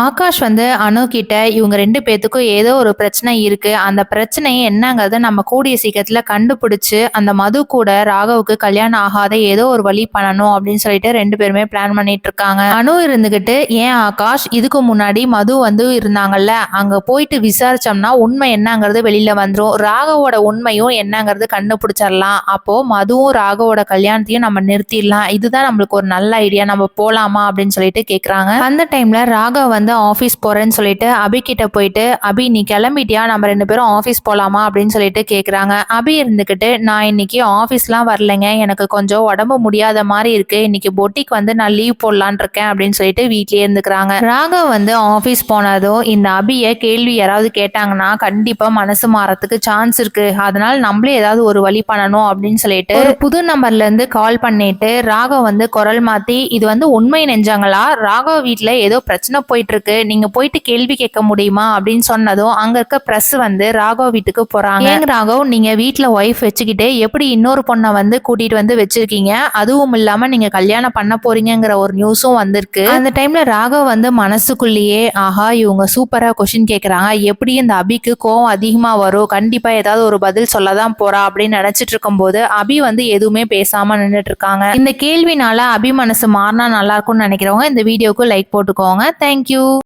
ஆகாஷ் வந்து அனு கிட்ட இவங்க ரெண்டு பேத்துக்கும் ஏதோ ஒரு பிரச்சனை இருக்கு. அந்த பிரச்சனை என்னங்கிறத நம்ம கூடிய சீக்கிரத்துல கண்டுபிடிச்சு அந்த மது கூட ராகவுக்கு கல்யாணம் ஆகாத ஏதோ ஒரு வழி பண்ணணும் அப்படின்னு சொல்லிட்டு ரெண்டு பேருமே பிளான் பண்ணிட்டு இருக்காங்க. அனு இருந்துகிட்டு ஏன் ஆகாஷ் இதுக்கு முன்னாடி மது வந்து இருந்தாங்கல்ல அங்க போயிட்டு விசாரிச்சோம்னா உண்மை என்னங்கிறது வெளியில வந்துடும் ராகவோட உண்மையும் என்னங்கிறது கண்டுபிடிச்சிடலாம். அப்போ மதுவும் ராகவோட கல்யாணத்தையும் நம்ம நிறுத்திடலாம். இதுதான் நம்மளுக்கு ஒரு நல்ல ஐடியா நம்ம போலாமா? அப்படின்னு சொல்லிட்டு கேக்குறாங்க. அந்த டைம்ல ராகவ் வந்து வந்து ஆஃபீஸ் போறேன்னு சொல்லிட்டு அபிகிட்ட போயிட்டு அபி நீ கிளம்பிட்டியா? நம்ம ரெண்டு பேரும் ஆஃபீஸ் போகலாமா அப்படின்னு சொல்லிட்டு கேட்குறாங்க அபி இருந்துக்கிட்டு நான் இன்னைக்கு ஆஃபீஸ்லாம் வரலைங்க. எனக்கு கொஞ்சம் உடம்பு முடியாத மாதிரி இருக்கு. இன்னைக்கு பொட்டிக் வந்து நான் லீவ் போடலான் இருக்கேன் அப்படின்னு சொல்லிட்டு வீட்லயே இருந்துக்கிறாங்க. ராகவ் வந்து ஆஃபீஸ் போனதும் இந்த அபியை கேள்வி யாராவது கேட்டாங்கன்னா கண்டிப்பாக மனசு மாறத்துக்கு சான்ஸ் இருக்கு. அதனால நம்மளே ஏதாவது ஒரு வழி பண்ணணும் அப்படின்னு சொல்லிட்டு ஒரு புது நம்பர்ல இருந்து கால் பண்ணிட்டு ராகவ் வந்து குரல் மாத்தி இது வந்து உண்மை நெஞ்சாங்களா? ராகவ் வீட்டில் ஏதோ பிரச்சனை போயிட்டு இருக்கு. நீங்க போயிட்டு கேள்வி கேட்க முடியுமா அப்படின்னு சொன்னதும் அங்க இருக்க பிரஸ் வந்து ராகவ் வீட்டுக்கு போறாங்க. ஏங்க ராகவ்? நீங்க வீட்ல ஒய்ஃப் வச்சுக்கிட்டு எப்படி இன்னொரு பொண்ணை வந்து கூட்டிட்டு வந்து வச்சிருக்கீங்க? அதுவும் இல்லாம நீங்க கல்யாணம் பண்ண போறீங்கங்கிற ஒரு நியூஸும் வந்திருக்கு. அந்த டைம்ல ராகவ் வந்து மனசுக்குள்ளேயே ஆஹா இவங்க சூப்பரா கொஸ்டின் கேக்குறாங்க. எப்படி இந்த அபிக்கு கோவம் அதிகமா வரும்? கண்டிப்பா ஏதாவது ஒரு பதில் சொல்லதான் போறா. அப்படின்னு நினைச்சிட்டு இருக்கும்போது அபி வந்து எதுவுமே பேசாம நின்னுட்டு இருக்காங்க. இந்த கேள்வினால அபி மனசு மாறினா நல்லா இருக்கும்னு நினைக்கிறவங்க இந்த வீடியோக்கு லைக் போட்டுக்கோங்க. Thank you you.